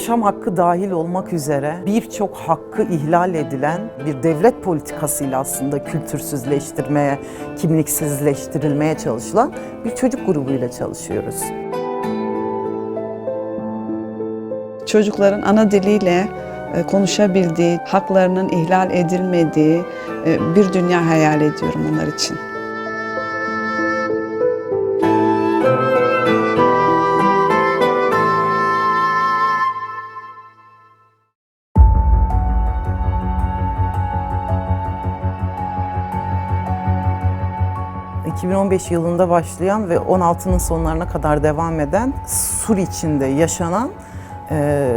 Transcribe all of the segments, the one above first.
yaşam hakkı dahil olmak üzere birçok hakkı ihlal edilen bir devlet politikasıyla aslında kültürsüzleştirmeye, kimliksizleştirilmeye çalışılan bir çocuk grubuyla çalışıyoruz. Çocukların ana diliyle e, konuşabildiği, haklarının ihlal edilmediği e, bir dünya hayal ediyorum onlar için. 2015 yılında başlayan ve 16'nın sonlarına kadar devam eden Sur içinde yaşanan e,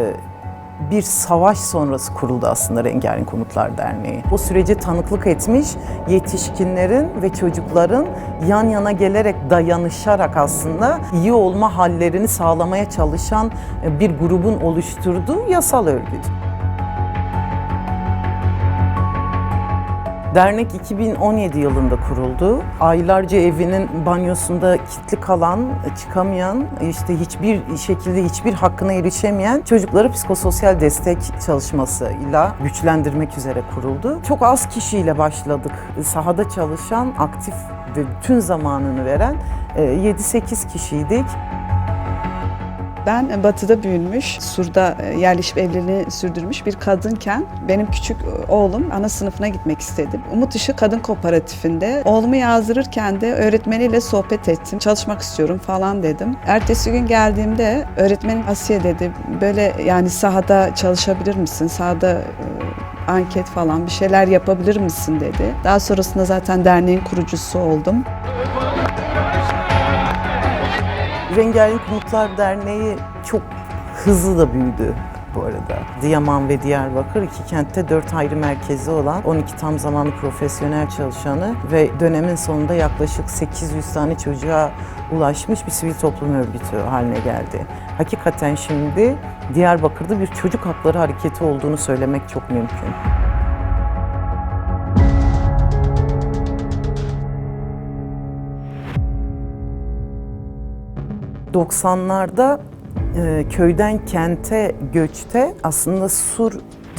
bir savaş sonrası kuruldu aslında Rengarenk Konutlar Derneği. O süreci tanıklık etmiş yetişkinlerin ve çocukların yan yana gelerek dayanışarak aslında iyi olma hallerini sağlamaya çalışan e, bir grubun oluşturduğu yasal örgüt. Dernek 2017 yılında kuruldu. Aylarca evinin banyosunda kilitli kalan, çıkamayan, işte hiçbir şekilde hiçbir hakkına erişemeyen çocukları psikososyal destek çalışmasıyla güçlendirmek üzere kuruldu. Çok az kişiyle başladık. Sahada çalışan, aktif ve bütün zamanını veren e, 7-8 kişiydik. Ben batıda büyümüş, Sur'da e, yerleşip evliliğini sürdürmüş bir kadınken benim küçük e, oğlum ana sınıfına gitmek istedi. Umut Işık Kadın Kooperatifinde oğlumu yazdırırken de öğretmeniyle sohbet ettim. Çalışmak istiyorum falan dedim. Ertesi gün geldiğimde öğretmenim Asiye dedi böyle yani sahada çalışabilir misin? Sahada e, anket falan bir şeyler yapabilir misin dedi. Daha sonrasında zaten derneğin kurucusu oldum. Rengarenk Umutlar Derneği çok hızlı da büyüdü bu arada. Diyaman ve Diyarbakır iki kentte dört ayrı merkezi olan 12 tam zamanlı profesyonel çalışanı ve dönemin sonunda yaklaşık 800 tane çocuğa ulaşmış bir sivil toplum örgütü haline geldi. Hakikaten şimdi Diyarbakır'da bir çocuk hakları hareketi olduğunu söylemek çok mümkün. ...90'larda e, köyden kente göçte aslında Sur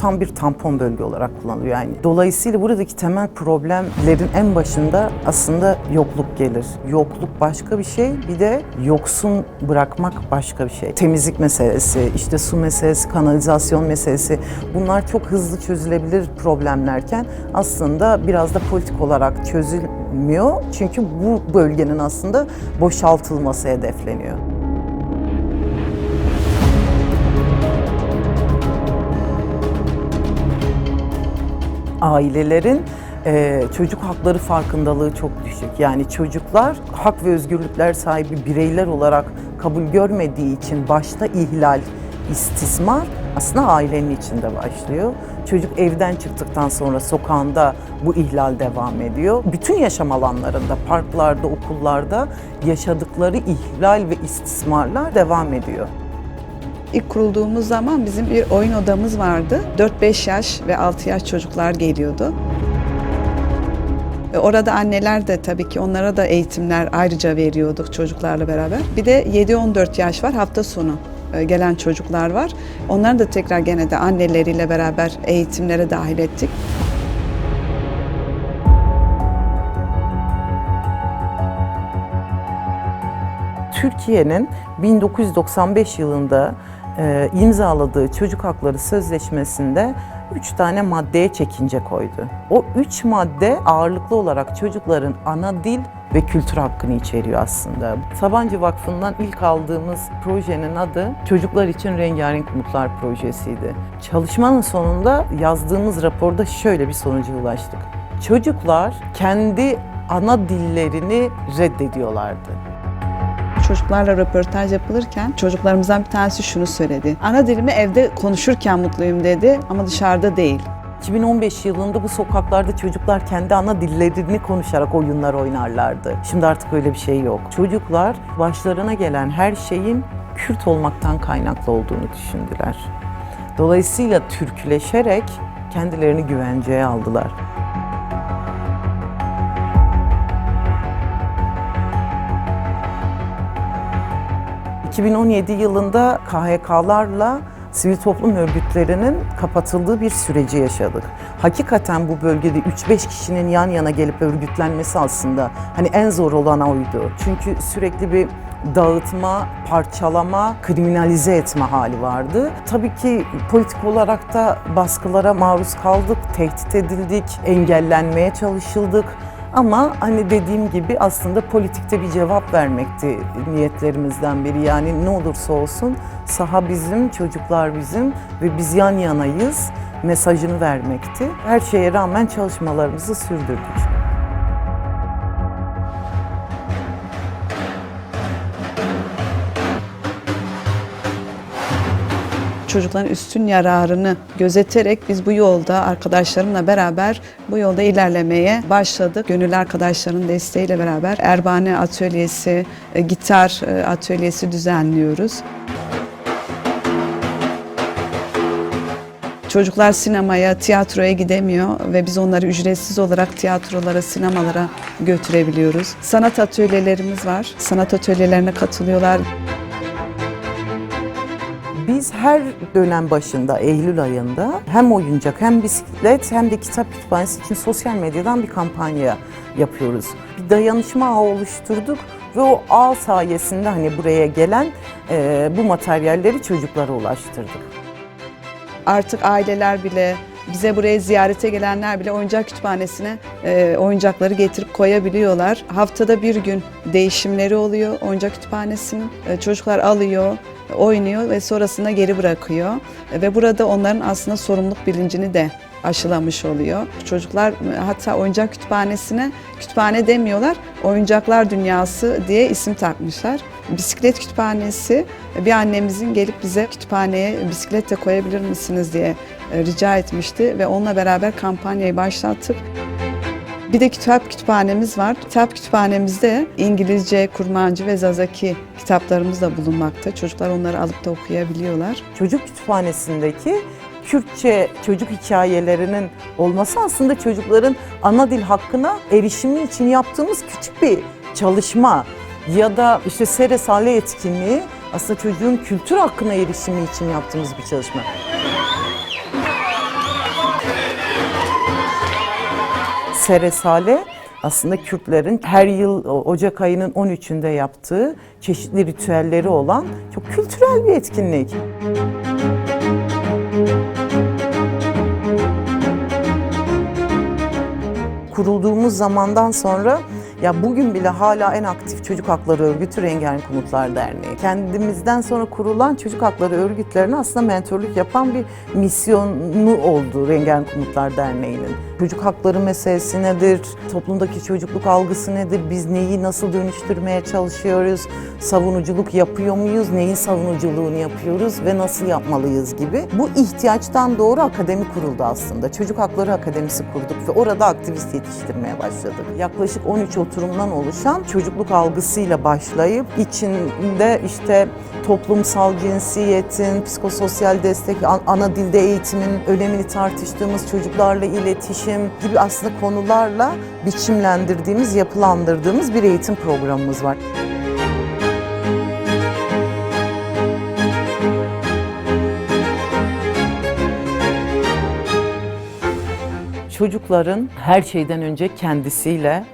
tam bir tampon bölge olarak kullanılıyor. Yani dolayısıyla buradaki temel problemlerin en başında aslında yokluk gelir. Yokluk başka bir şey, bir de yoksun bırakmak başka bir şey. Temizlik meselesi, işte su meselesi, kanalizasyon meselesi bunlar çok hızlı çözülebilir problemlerken aslında biraz da politik olarak çözülmüyor. Çünkü bu bölgenin aslında boşaltılması hedefleniyor. Ailelerin e, çocuk hakları farkındalığı çok düşük. Yani çocuklar hak ve özgürlükler sahibi bireyler olarak kabul görmediği için başta ihlal, istismar aslında ailenin içinde başlıyor. Çocuk evden çıktıktan sonra sokağında bu ihlal devam ediyor. Bütün yaşam alanlarında, parklarda, okullarda yaşadıkları ihlal ve istismarlar devam ediyor. İlk kurulduğumuz zaman bizim bir oyun odamız vardı. 4-5 yaş ve 6 yaş çocuklar geliyordu. Orada anneler de tabii ki onlara da eğitimler ayrıca veriyorduk çocuklarla beraber. Bir de 7-14 yaş var hafta sonu e, gelen çocuklar var. Onları da tekrar gene de anneleriyle beraber eğitimlere dahil ettik. Türkiye'nin 1995 yılında e, imzaladığı Çocuk Hakları Sözleşmesi'nde üç tane maddeye çekince koydu. O üç madde ağırlıklı olarak çocukların ana dil ve kültür hakkını içeriyor aslında. Sabancı Vakfı'ndan ilk aldığımız projenin adı Çocuklar için Rengarenk Umutlar Projesi'ydi. Çalışmanın sonunda yazdığımız raporda şöyle bir sonuca ulaştık. Çocuklar kendi ana dillerini reddediyorlardı. Çocuklarla röportaj yapılırken çocuklarımızdan bir tanesi şunu söyledi. Ana dilimi evde konuşurken mutluyum dedi ama dışarıda değil. 2015 yılında bu sokaklarda çocuklar kendi ana dillerini konuşarak oyunlar oynarlardı. Şimdi artık öyle bir şey yok. Çocuklar başlarına gelen her şeyin Kürt olmaktan kaynaklı olduğunu düşündüler. Dolayısıyla Türkleşerek kendilerini güvenceye aldılar. ...2017 yılında KHK'larla sivil toplum örgütlerinin kapatıldığı bir süreci yaşadık. Hakikaten bu bölgede 3-5 kişinin yan yana gelip örgütlenmesi aslında hani en zor olan oydu. Çünkü sürekli bir dağıtma, parçalama, kriminalize etme hali vardı. Tabii ki politik olarak da baskılara maruz kaldık, tehdit edildik, engellenmeye çalışıldık. Ama hani dediğim gibi aslında politikte bir cevap vermekti niyetlerimizden biri. Yani ne olursa olsun saha bizim, çocuklar bizim ve biz yan yanayız mesajını vermekti. Her şeye rağmen çalışmalarımızı sürdürdük. Çocukların üstün yararını gözeterek biz bu yolda arkadaşlarımla beraber bu yolda ilerlemeye başladık. Gönüllü arkadaşların desteğiyle beraber Erbane Atölyesi, e, gitar e, atölyesi düzenliyoruz. Çocuklar sinemaya, tiyatroya gidemiyor ve biz onları ücretsiz olarak tiyatrolara, sinemalara götürebiliyoruz. Sanat atölyelerimiz var. Sanat atölyelerine katılıyorlar. Biz her dönem başında Eylül ayında hem oyuncak hem bisiklet hem de kitap kütüphanesi için sosyal medyadan bir kampanya yapıyoruz. Bir dayanışma ağı oluşturduk ve o ağ sayesinde hani buraya gelen e, bu materyalleri çocuklara ulaştırdık. Artık aileler bile bize buraya ziyarete gelenler bile oyuncak kütüphanesine e, oyuncakları getirip koyabiliyorlar. Haftada bir gün değişimleri oluyor oyuncak kütüphanesinin. E, çocuklar alıyor, oynuyor ve sonrasında geri bırakıyor. Ve burada onların aslında sorumluluk bilincini de aşılamış oluyor. Çocuklar hatta oyuncak kütüphanesine kütüphane demiyorlar, oyuncaklar dünyası diye isim takmışlar. Bisiklet kütüphanesi bir annemizin gelip bize kütüphaneye bisiklet de koyabilir misiniz diye e, rica etmişti ve onunla beraber kampanyayı başlattık. Bir de kitap kütüphanemiz var. Kitap kütüphanemizde İngilizce, Kurmancı ve Zazaki kitaplarımız da bulunmakta. Çocuklar onları alıp da okuyabiliyorlar. Çocuk kütüphanesindeki Kürtçe çocuk hikayelerinin olması aslında çocukların ana dil hakkına erişimi için yaptığımız küçük bir çalışma ya da işte Sere Sale etkinliği aslında çocuğun kültür hakkına erişimi için yaptığımız bir çalışma. Seresale aslında Kürtlerin her yıl Ocak ayının 13'ünde yaptığı çeşitli ritüelleri olan çok kültürel bir etkinlik. Kurulduğumuz zamandan sonra ya bugün bile hala en aktif çocuk hakları örgütü Rengarenk Umutlar Derneği. Kendimizden sonra kurulan çocuk hakları örgütlerine aslında mentorluk yapan bir misyonu oldu Rengarenk Umutlar Derneği'nin. Çocuk hakları meselesi nedir? Toplumdaki çocukluk algısı nedir? Biz neyi nasıl dönüştürmeye çalışıyoruz? Savunuculuk yapıyor muyuz? Neyin savunuculuğunu yapıyoruz ve nasıl yapmalıyız gibi. Bu ihtiyaçtan doğru akademi kuruldu aslında. Çocuk Hakları Akademisi kurduk ve orada aktivist yetiştirmeye başladık. Yaklaşık 13 oturumdan oluşan çocukluk algısıyla başlayıp içinde işte toplumsal cinsiyetin, psikososyal destek, an- ana dilde eğitimin önemini tartıştığımız çocuklarla iletişim gibi aslında konularla biçimlendirdiğimiz, yapılandırdığımız bir eğitim programımız var. Çocukların her şeyden önce kendisiyle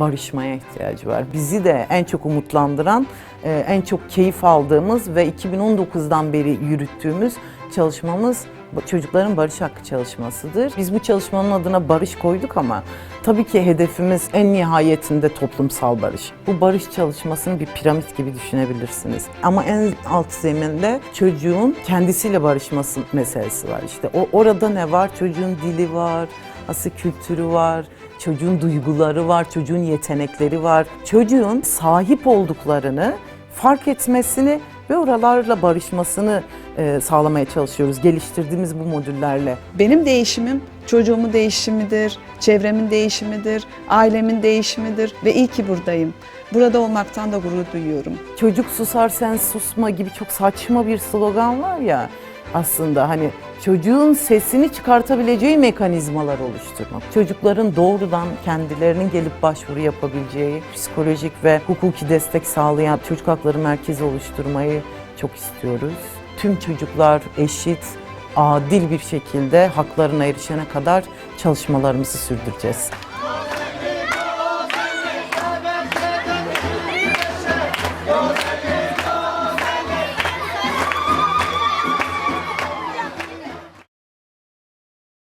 barışmaya ihtiyacı var. Bizi de en çok umutlandıran, e, en çok keyif aldığımız ve 2019'dan beri yürüttüğümüz çalışmamız çocukların barış hakkı çalışmasıdır. Biz bu çalışmanın adına barış koyduk ama tabii ki hedefimiz en nihayetinde toplumsal barış. Bu barış çalışmasını bir piramit gibi düşünebilirsiniz. Ama en alt zeminde çocuğun kendisiyle barışması meselesi var. İşte o orada ne var? Çocuğun dili var, asıl kültürü var, çocuğun duyguları var, çocuğun yetenekleri var. Çocuğun sahip olduklarını fark etmesini ve oralarla barışmasını e, sağlamaya çalışıyoruz geliştirdiğimiz bu modüllerle. Benim değişimim çocuğumun değişimidir, çevremin değişimidir, ailemin değişimidir ve iyi ki buradayım. Burada olmaktan da gurur duyuyorum. Çocuk susar sen susma gibi çok saçma bir slogan var ya aslında hani çocuğun sesini çıkartabileceği mekanizmalar oluşturmak. Çocukların doğrudan kendilerinin gelip başvuru yapabileceği psikolojik ve hukuki destek sağlayan çocuk hakları merkezi oluşturmayı çok istiyoruz. tüm çocuklar eşit, adil bir şekilde haklarına erişene kadar çalışmalarımızı sürdüreceğiz.